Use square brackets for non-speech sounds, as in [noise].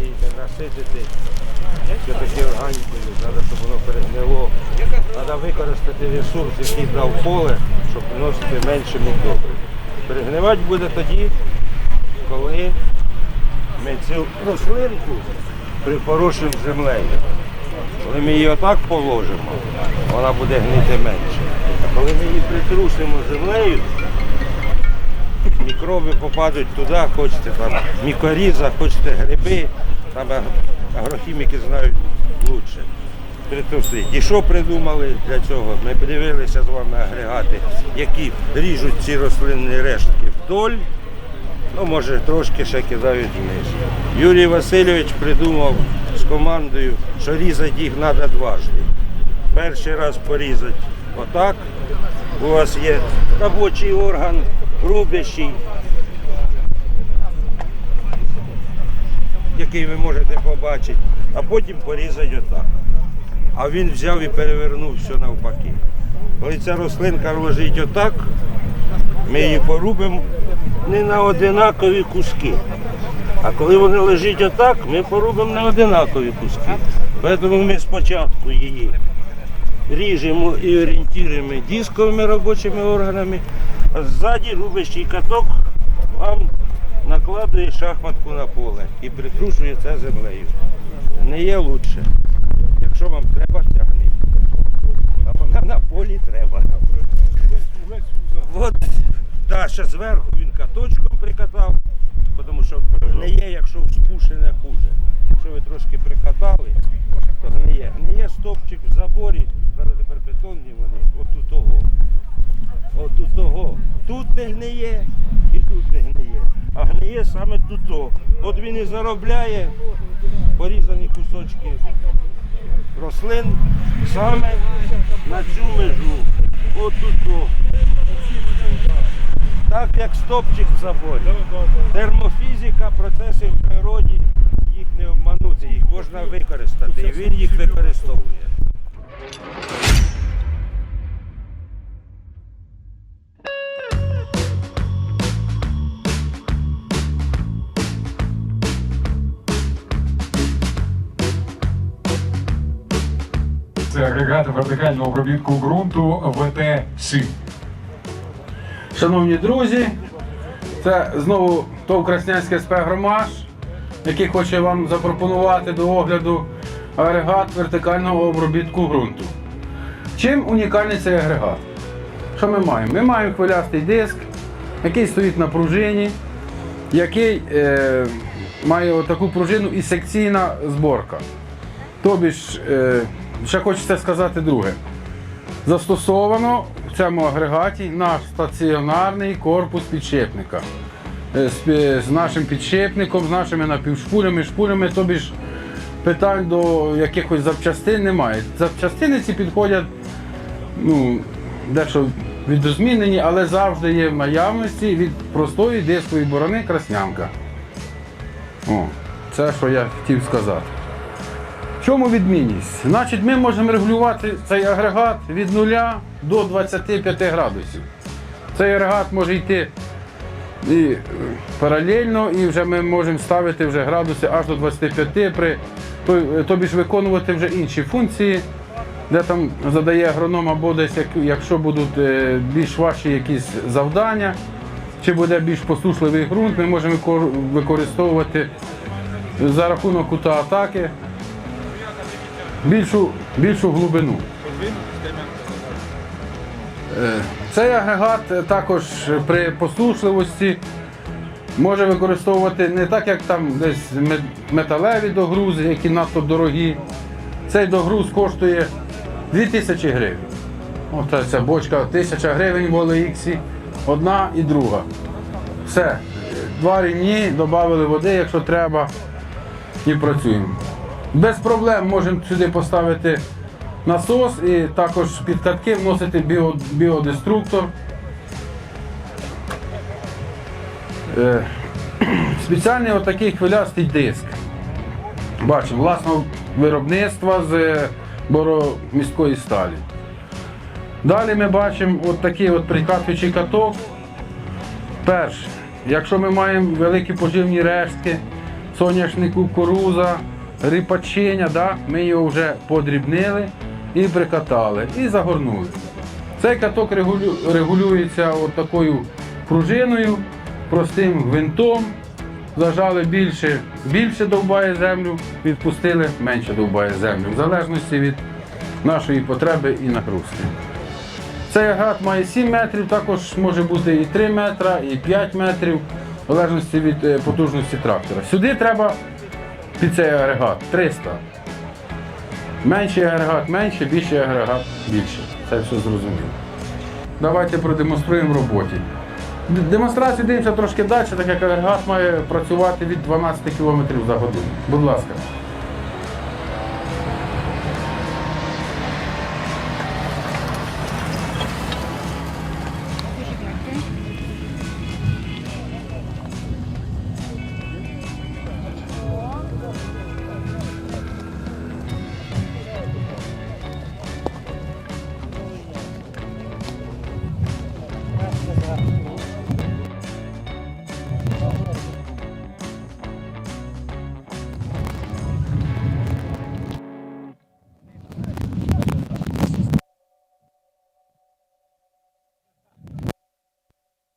її наситити, що таке органіку, треба, щоб воно перегнило. Треба використати ресурс, який дав поле, щоб приносити менше міндобрив. Перегнивати буде тоді, коли ми цю рослинку припорушимо землею. Коли ми її отак положимо, вона буде гнити менше. А коли ми її притрусимо землею, мікроби попадуть туди, хочете там мікоріза, хочете гриби, там агрохіміки знають краще. Притрусити. І що придумали для цього? Ми подивилися з вами агрегати, які ріжуть ці рослинні рештки вдоль, ну може трошки ще кидають вниз. Юрій Васильович придумав з командою, що різати їх треба дважди. Перший раз порізати отак. У вас є робочий орган, рубящий, який ви можете побачити, а потім порізати отак. А він взяв і перевернув все навпаки. Коли ця рослинка лежить отак, ми її порубимо не на одинакові куски. А коли вони лежать отак, ми порубимо на одинакові куски. Тому ми спочатку її ріжемо і орієнтуємо дисковими робочими органами, а ззаді рубящий каток вам накладує шахматку на поле і притрушує це землею. Не є лучше. Якщо вам треба, тягніть. А вона на полі треба. От, да, ще зверху він каточком прикатав, тому що гниє, якщо спушене хуже. Якщо ви трошки прикатали, то гниє. Гниє стопчик в заборі, правда тепер бетонні вони, отут того. Отут того. Тут не гниє і тут не гниє. А гниє саме тут. От він і заробляє порізані кусочки рослин саме на цю межу. Отут. то. Так як стопчик в заборі. Термофізика, процеси в природі, їх не обманути, їх можна використати. І він їх використовує. Це агрегати вертикального обробітку ґрунту ВТ-7. Шановні друзі, це знову ТОВ Краснянське спецгромаж, який хоче вам запропонувати до огляду агрегат вертикального обробітку ґрунту. Чим унікальний цей агрегат? Що ми маємо? Ми маємо хвилястий диск, який стоїть на пружині, який е, має таку пружину і секційна зборка. Тобі е, ще хочеться сказати друге. Застосовано в цьому агрегаті наш стаціонарний корпус підшипника. Е, З, нашим підшипником, з нашими напівшпулями, шпулями, тобі ж питань до якихось запчастин немає. Запчастини ці підходять ну, дещо відозмінені, але завжди є в наявності від простої дискової борони краснянка. О, це що я хотів сказати. В чому відмінність? Значить, ми можемо регулювати цей агрегат від 0 до 25 градусів. Цей агрегат може йти і е, паралельно, і вже ми можемо ставити вже градуси аж до 25, при, тобі ж виконувати вже інші функції, де там задає агроном або десь, якщо будуть е, більш важчі якісь завдання, чи буде більш посушливий ґрунт, ми можемо використовувати за рахунок кута атаки більшу, більшу глибину. Е, Цей агрегат також при посушливості може використовувати не так, як там десь металеві догрузи, які надто дорогі. Цей догруз коштує 2000 гривень. Оце ця бочка 1000 гривень в OLX, одна і друга. Все. Два рівні, додали води, якщо треба, і працюємо. Без проблем можемо сюди поставити насос і також під катки вносити біо, біодеструктор. Е, [clears throat] спеціальний отакий хвилястий диск. Бачимо, власного виробництва з е, бороміської сталі. Далі ми бачимо такий от прикатуючий каток. Перше, якщо ми маємо великі поживні рештки, соняшник, кукуруза, ріпачення, да? ми його вже подрібнили і прикатали, і загорнули. Цей каток регулю- регулюється от такою пружиною, простим гвинтом. Зажали більше, більше довбає землю, відпустили, менше довбає землю, в залежності від нашої потреби і нагрузки. Цей агрегат має 7 метрів, також може бути і 3 метра, і 5 метрів, в залежності від е, потужності трактора. Сюди треба під цей агрегат 300. Менший агрегат менше, більший агрегат більше. Це все зрозуміло. Давайте продемонструємо роботі. Демонстрацію дивимося трошки далі, так як агрегат має працювати від 12 км за годину. Будь ласка.